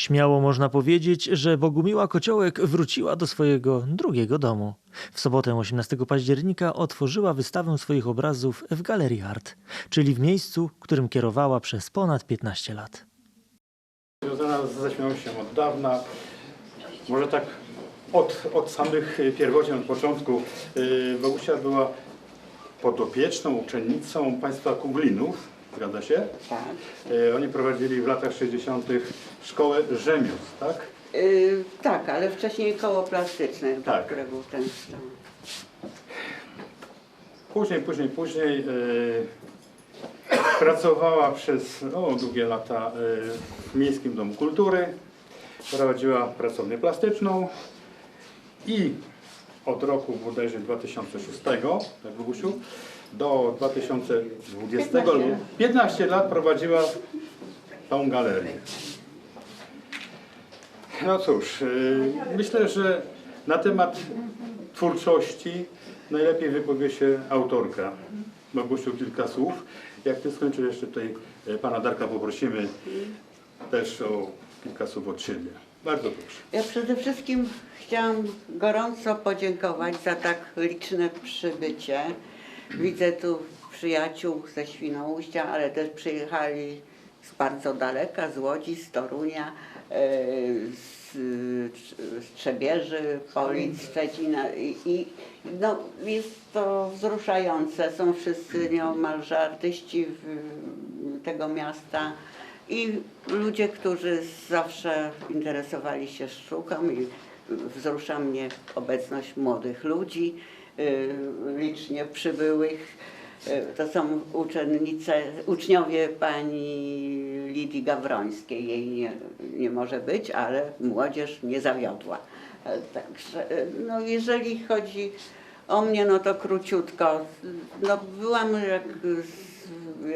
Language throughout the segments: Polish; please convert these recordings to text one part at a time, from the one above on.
Śmiało można powiedzieć, że Bogumiła Kociołek wróciła do swojego drugiego domu. W sobotę 18 października otworzyła wystawę swoich obrazów w Galerii Art, czyli w miejscu, którym kierowała przez ponad 15 lat. Związana z zaśmiałością od dawna, może tak od, od samych y, pierwotnie, od początku. Yy, Bogusia była podopieczną uczennicą państwa Kuglinów, zgadza się? Tak. Yy, Oni prowadzili w latach 60. szkołę rzemiosł, tak? Yy, tak, ale wcześniej koło plastyczne, Tak. którego był ten stan. Później, później, później yy, pracowała przez o, długie lata w Miejskim Domu Kultury, prowadziła pracownię plastyczną i od roku bodajże 2006, tak Bogusiu, do 2020, 15. 15 lat prowadziła tą galerię. No cóż, yy, myślę, że na temat twórczości najlepiej wypowie się autorka. Bogusiu, kilka słów. Jak ty skończysz, jeszcze tutaj e, pana Darka poprosimy też o kilka słów od siebie. Bardzo proszę. Ja przede wszystkim chciałam gorąco podziękować za tak liczne przybycie. Widzę tu przyjaciół ze Świnoujścia, ale też przyjechali z bardzo daleka, z Łodzi, z Torunia, e, z, z Trzebieży, Polic, Szczecina i, i no, jest to wzruszające. Są wszyscy nieomalże artyści tego miasta i ludzie, którzy zawsze interesowali się sztuką i wzrusza mnie obecność młodych ludzi, licznie przybyłych. Y, To są uczennice, uczniowie pani Lidii Gawrońskiej. Jej nie, nie może być, ale młodzież nie zawiodła. E, Także, y, no jeżeli chodzi o mnie, no to króciutko. No byłam, jak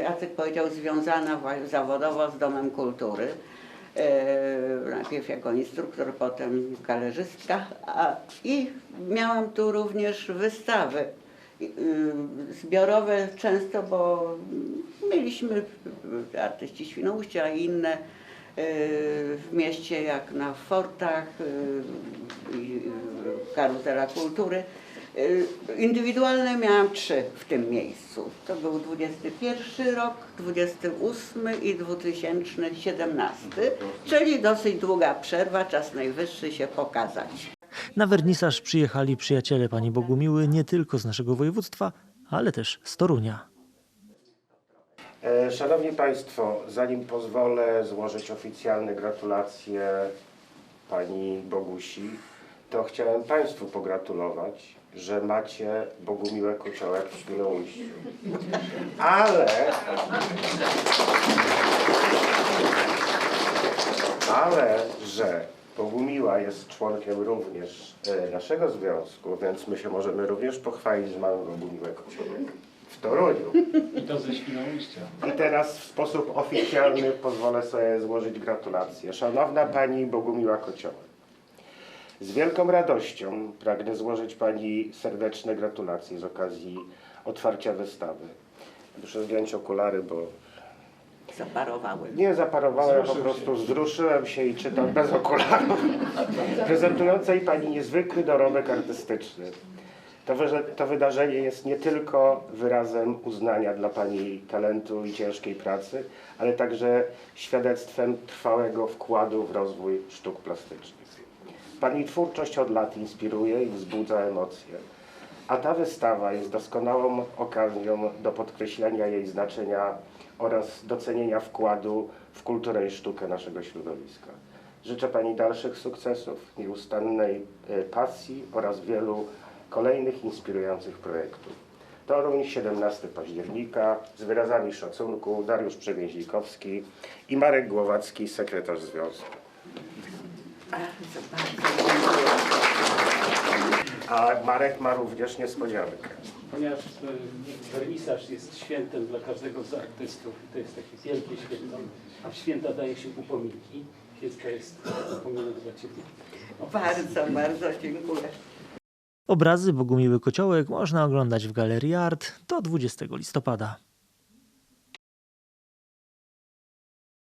Jacek powiedział, związana zawodowo z Domem Kultury. E, najpierw jako instruktor, potem galerzystka. A, I miałam tu również wystawy y, zbiorowe często, bo mieliśmy y, artyści Świnoujścia i inne y, w mieście, jak na Fortach, Karuzela Kultury. Y, Indywidualne miałam trzy w tym miejscu. To był 21 rok, 28 i 2017, czyli dosyć długa przerwa, czas najwyższy się pokazać. Na wernisaż przyjechali przyjaciele pani Bogumiły nie tylko z naszego województwa, ale też z Torunia. E, Szanowni Państwo, zanim pozwolę złożyć oficjalne gratulacje Pani Bogusi, to chciałem Państwu pogratulować, że macie Bogumiłę Kociołek w Świnoujściu. Ale... Ale, że Bogumiła jest członkiem również e, naszego związku, więc my się możemy również pochwalić, że mamy Bogumiłę Kociołek w Toruniu. I to ze Świnoujścia. I teraz w sposób oficjalny pozwolę sobie złożyć gratulacje. Szanowna Pani Bogumiła Kociołek, z wielką radością pragnę złożyć Pani serdeczne gratulacje z okazji otwarcia wystawy. Muszę zdjąć okulary, bo Zaparowały. nie zaparowałem, po prostu wzruszyłem się i czytam bez okularów. Prezentującej Pani niezwykły dorobek artystyczny. To, wy- to wydarzenie jest nie tylko wyrazem uznania dla Pani talentu i ciężkiej pracy, ale także świadectwem trwałego wkładu w rozwój sztuk plastycznych. Pani twórczość od lat inspiruje i wzbudza emocje, a ta wystawa jest doskonałą okazją do podkreślenia jej znaczenia oraz docenienia wkładu w kulturę i sztukę naszego środowiska. Życzę Pani dalszych sukcesów, nieustannej e, pasji oraz wielu kolejnych inspirujących projektów. Toruń, 17 października, z wyrazami szacunku Dariusz Przewięźlikowski i Marek Głowacki, sekretarz związku. Bardzo, bardzo. A Marek ma również niespodziankę. Ponieważ e, wernisaż jest świętem dla każdego z artystów i to jest takie wielkie święto, a w święta daje się upominki, więc to jest upominek dla Ciebie. Bardzo, bardzo dziękuję. Obrazy Bogumiły Kociołek można oglądać w Galerii Art do 20 listopada.